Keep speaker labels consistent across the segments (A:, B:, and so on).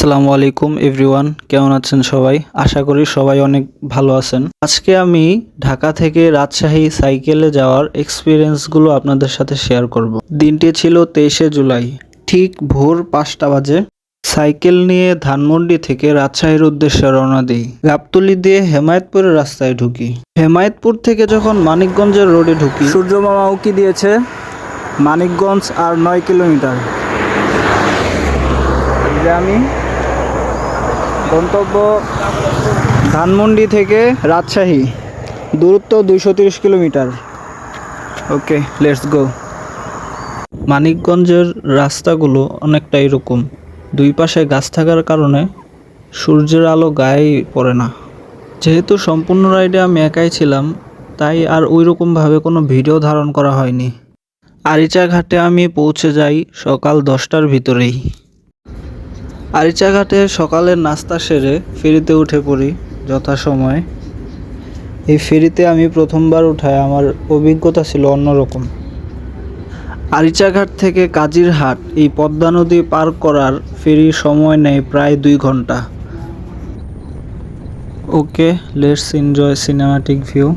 A: আসসালামু আলাইকুম, এভরিওয়ান। কেমন আছেন সবাই? আশা করি সবাই অনেক ভালো আছেন। আজকে আমি ঢাকা থেকে রাজশাহী সাইকেলে যাওয়ার এক্সপিরিয়েন্সগুলো আপনাদের সাথে শেয়ার করব। দিনটি ছিল তেইশে জুলাই। ঠিক ভোর পাঁচটা বাজে। সাইকেল নিয়ে ধানমন্ডি থেকে রাজশাহীর উদ্দেশ্যে রওনা দিই। গাবতলি দিয়ে হেমায়তপুরের রাস্তায় ঢুকি। হেমায়তপুর থেকে যখন মানিকগঞ্জের রোডে ঢুকি সূর্য মামা উকি দিয়েছে, মানিকগঞ্জ আর নয় কিলোমিটার। আমি গন্তব্য ধানমন্ডি থেকে রাজশাহী। দূরত্ব দুইশো তিরিশ কিলোমিটার। Okay, let's go. মানিকগঞ্জের রাস্তাগুলো অনেকটা এরকম। দুই পাশে গাছ থাকার কারণে সূর্যের আলো গায়ে পড়ে না। যেহেতু সম্পূর্ণ রাইডে আমি একাই ছিলাম, তাই আর ওই রকমভাবে কোনো ভিডিও ধারণ করা হয়নি। আরিচা ঘাটে আমি পৌঁছে যাই সকাল দশটার ভিতরেই। আরিচাঘাটে সকালের নাস্তা সেরে ফেরিতে উঠে পড়ি যথাসময়ে। এই ফেরিতে আমি প্রথমবার উঠায় আমার অভিজ্ঞতা ছিল অন্যরকম। আরিচাঘাট থেকে কাজিরহাট এই পদ্মা নদী পার করার ফেরি সময় নেয় প্রায় দুই ঘণ্টা। Okay, let's enjoy cinematic view.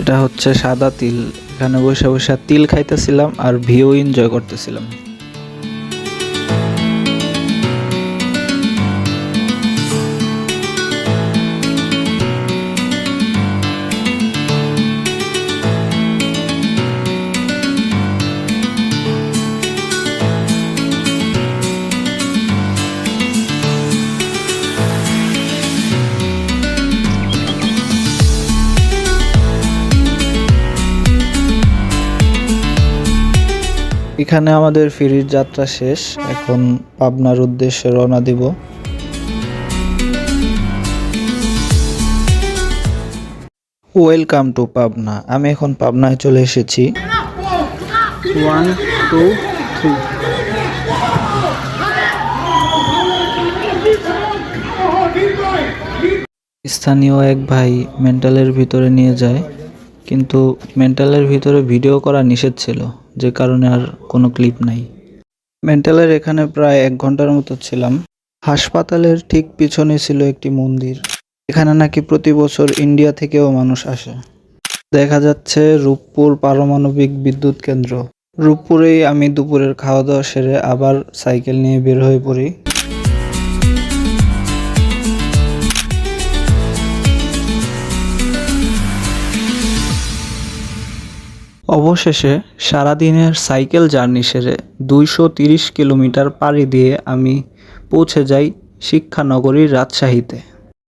A: এটা হচ্ছে সাদা তিল। এখানে বসে বসে তিল খাইতেছিলাম আর ভিউ এনজয় করতেছিলাম। এখানে আমাদের ফেরির যাত্রা শেষ। এখন পাবনার উদ্দেশ্যে রওনা দিব। Welcome to Pabna. আমি এখন পাবনায় চলে এসেছি। ওয়ান টু থ্রি স্থানীয় এক ভাই মেন্টালের ভিতরে নিয়ে যায় কিন্তু মেন্টালের ভিতরে ভিডিও করা নিষেধ ছিল। যে কারণে আর কোনো ক্লিপ নাই। মেন্টালের এখানে প্রায় এক ঘণ্টার মতো ছিলাম। হাসপাতালের ঠিক পিছনে ছিল একটি মন্দির। এখানে নাকি প্রতি বছর ইন্ডিয়া থেকেও মানুষ আসে। দেখা যাচ্ছে রূপপুর পারমাণবিক বিদ্যুৎ কেন্দ্র। রূপপুরেই আমি দুপুরের খাওয়া দাওয়া সেরে আবার সাইকেল নিয়ে বের হয়ে পড়ি। অবশেষে সারাদিনের সাইকেল জার্নি সেরে দুইশো তিরিশ কিলোমিটার পাড়ি দিয়ে আমি পৌঁছে যাই শিক্ষানগরীর রাজশাহীতে।